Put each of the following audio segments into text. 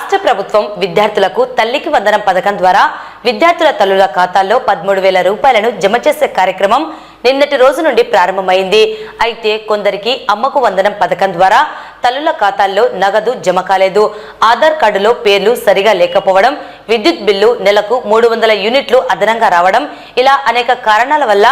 రాష్ట్ర ప్రభుత్వం విద్యార్థులకు తల్లికి వందనం పథకం ద్వారా విద్యార్థుల తల్లుల ఖాతాల్లో పదమూడు వేల రూపాయలను జమ చేసే కార్యక్రమం నిన్నటి రోజు నుండి ప్రారంభమైంది. అయితే కొందరికి అమ్మకు వందనం పథకం ద్వారా తల్లుల ఖాతాల్లో నగదు జమ కాలేదు. ఆధార్ కార్డులో పేర్లు సరిగా లేకపోవడం విద్యుత్ బిల్లు నెలకు మూడు వందల యూనిట్లు అదనంగా రావడం ఇలా అనేక కారణాల వల్ల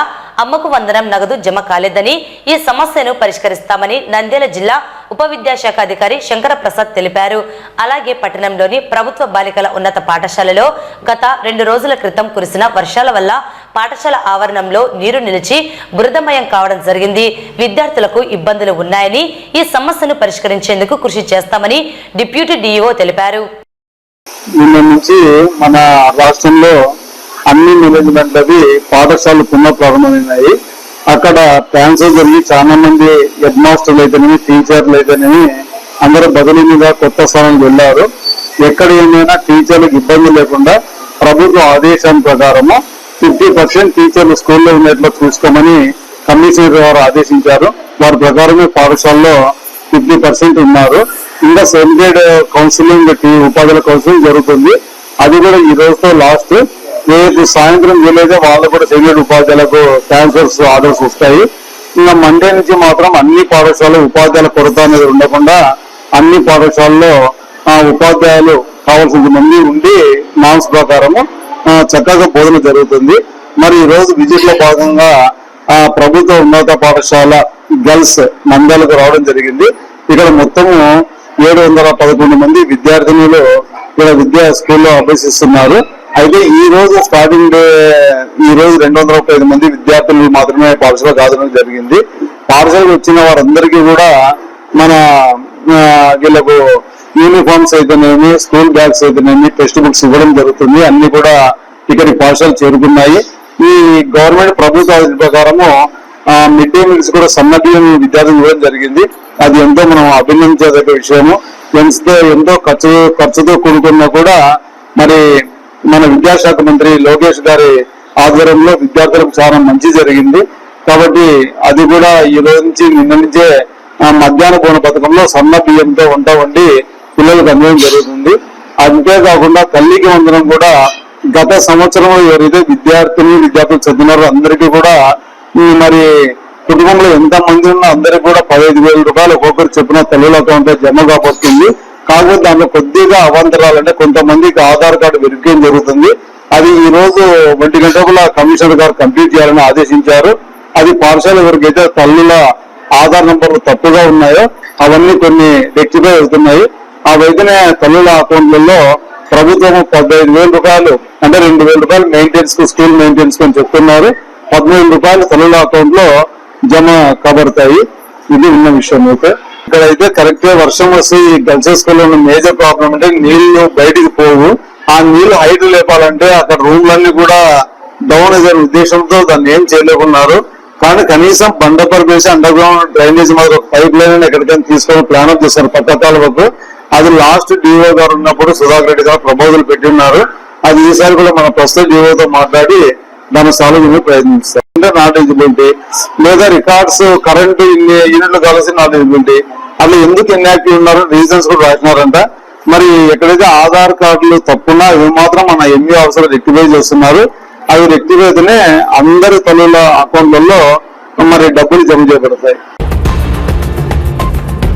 అమ్మకు వందనం నగదు జమ కాలేదని ఈ సమస్యను పరిష్కరిస్తామని నంద్యాల జిల్లా ఉప విద్యాశాఖ అధికారి శంకర ప్రసాద్ తెలిపారు. అలాగే పట్టణంలోని ప్రభుత్వ బాలికల ఉన్నత పాఠశాలలో గత రెండు రోజుల క్రితం కురిసిన వర్షాల వల్ల పాఠశాల ఆవరణంలో నీరు నిలిచి బురదమయం కావడం జరిగింది. విద్యార్థులకు ఇబ్బందులు ఉన్నాయని ఈ సమస్యను పరిష్కరించేందుకు కృషి చేస్తామని డిప్యూటీ డీఈఓ తెలిపారు. నిన్న నుంచి మన రాష్ట్రంలో అన్ని మేనేజ్మెంట్ అవి పాఠశాలలు పునః ప్రారంభమైనాయి అక్కడ ట్రాన్స్ఫర్ జరిగి చాలా మంది హెడ్ మాస్టర్లు అయితేనేమి టీచర్లు అయితేనేమి అందరూ బదిలీ మీద కొత్త స్థానానికి వెళ్ళారు. ఎక్కడ ఏమైనా టీచర్లకు ఇబ్బంది లేకుండా ప్రభుత్వ ఆదేశం ప్రకారము ఫిఫ్టీ పర్సెంట్ టీచర్లు స్కూల్లో ఉన్నట్లు చూసుకోమని కమిషనర్ గారు ఆదేశించారు. వారి ప్రకారమే పాఠశాలలో ఫిఫ్టీ పర్సెంట్ ఉన్నారు. ఇంకా సెంట్రేడ్ కౌన్సిలింగ్ టీ- ఉపాధ్యాయుల కౌన్సిలింగ్ జరుగుతుంది. అది కూడా ఈ రోజుతో లాస్ట్ రేపు సాయంత్రం వీలైతే వాళ్ళు కూడా సీనియర్ ఉపాధ్యాయులకు ట్రాన్స్ఫర్స్ ఆర్డర్స్ వస్తాయి. ఇంకా మండే నుంచి మాత్రం అన్ని పాఠశాలలు ఉపాధ్యాయుల కొరత అనేది ఉండకుండా అన్ని పాఠశాలలో ఉపాధ్యాయులు కావాల్సిన మంది ఉండి మాన్స్ ప్రకారము చక్కగా బోధన జరుగుతుంది. మరి ఈ రోజు విజిట్లో భాగంగా ఆ ప్రభుత్వ ఉన్నత పాఠశాల గర్ల్స్ నంద్యాలకు రావడం జరిగింది. ఇక్కడ మొత్తము ఏడు వందల పదకొండు మంది విద్యార్థినులు ఇక్కడ విద్యా స్కూల్లో అభ్యసిస్తున్నారు. అయితే ఈ రోజు స్టార్టింగ్ డే ఈ రోజు రెండు వందల ముప్పై ఐదు మంది విద్యార్థులు మాత్రమే పాఠశాలకు హాజరడం జరిగింది. పాఠశాలకు వచ్చిన వారందరికీ కూడా మన వీళ్ళకు యూనిఫామ్స్ అయితేనేమి స్కూల్ బ్యాగ్స్ అయితేనేమి టెక్స్ట్ బుక్స్ ఇవ్వడం జరుగుతుంది. అన్ని కూడా ఇక్కడికి పాఠశాలలు చేరుకున్నాయి. ఈ గవర్నమెంట్ ప్రభుత్వ ప్రకారము మిడ్ డే మీల్స్ కూడా సన్న విద్యార్థులు ఇవ్వడం జరిగింది. అది ఎంతో మనం అభినందించదగ్గ విషయము. ఎంతో ఎంతో ఖర్చు ఖర్చుతో కూడుకున్నా కూడా మరి మన విద్యాశాఖ మంత్రి లోకేష్ గారి ఆధ్వర్యంలో విద్యార్థులకు చాలా మంచి జరిగింది. కాబట్టి అది కూడా ఈ రోజు నుంచి నిన్న నుంచే మధ్యాహ్న భోజన పథకంలో సన్న బియ్యంతో వంట వండి పిల్లలకు అందడం జరుగుతుంది. అంతేకాకుండా తల్లికి వందనం కూడా గత సంవత్సరం ఎవరైతే విద్యార్థులు విద్యార్థులు చదివినారో అందరికీ కూడా ఈ మరి కుటుంబంలో ఎంత మంది ఉన్నా అందరికి కూడా పదహైదు వేల రూపాయలు ఒక్కొక్కరు చెప్పిన తల్లుల అకౌంట్ జమ కాబోతుంది. కాకపోతే దాంట్లో కొద్దిగా అవాంతరాలంటే కొంతమందికి ఆధార్ కార్డు వెరిఫికేషన్ జరుగుతుంది. అది ఈ రోజు ఒంటి గంటకుల కమిషనర్ గారు కంప్లీట్ చేయాలని ఆదేశించారు. అది పాఠశాల ఎవరికైతే తల్లుల ఆధార్ నంబర్లు తప్పుగా ఉన్నాయో అవన్నీ కొన్ని రెక్టిఫై అవుతున్నాయి ఆ వెంటనే తల్లుల అకౌంట్లలో ప్రభుత్వం పదహైదు వేల రూపాయలు అంటే రెండు వేల రూపాయలు మెయింటెనెన్స్కు స్కూల్ మెయింటెనెన్స్కు అని చెప్తున్నారు. పదమూడు రూపాయలు తల్లుల అకౌంట్లో జమ కాబడతాయి. ఇది ఉన్న విషయం అయితే. ఇక్కడ అయితే కరెక్ట్గా వర్షం వస్తే ఈ గర్ల్స్ స్కూల్ ఉన్న మేజర్ ప్రాబ్లం అంటే నీళ్ళు బయటికి పోవు. ఆ నీళ్ళు హైట్ లేపాలంటే అక్కడ రూమ్లన్నీ కూడా డౌన్ అయ్యే ఉద్దేశంతో దాన్ని ఏం చేయలేకున్నారు. కానీ కనీసం బండపర్ వేసి అండర్ గ్రౌండ్ డ్రైనేజ్ మాదిరి ఒక పైప్ లైన్ ఎక్కడికైనా తీసుకొని ప్లాన్ అప్ చేశారు పక్క అది లాస్ట్ డిఓ గారు ఉన్నప్పుడు సుధాకర్ రెడ్డి గారు ప్రపోజల్ పెట్టి ఉన్నారు. అది ఈసారి కూడా మన ప్రస్తుత డిఓతో మాట్లాడి దాన్ని సాల్వ్ చేయడానికి ప్రయత్నిస్తారు అంటే నాట్ లేదా రికార్డ్స్ కరెంట్ ఇన్ని యూనిట్లు కలిసి నాట్ అట్లా ఎందుకు ఇన్యాక్టివ్ ఉన్నారు? రీజన్స్ కూడా రాసినారంట. మరి ఎక్కడైతే ఆధార్ కార్డులు తప్పున్నా అవి మాత్రం మన ఎంఈ ఆఫీసర్ రెక్టిఫై చేస్తున్నారు. అవి రెక్టిఫై అయితేనే అందరి తల్లుల అకౌంట్లలో మరి డబ్బులు జమ చేయబడతాయి.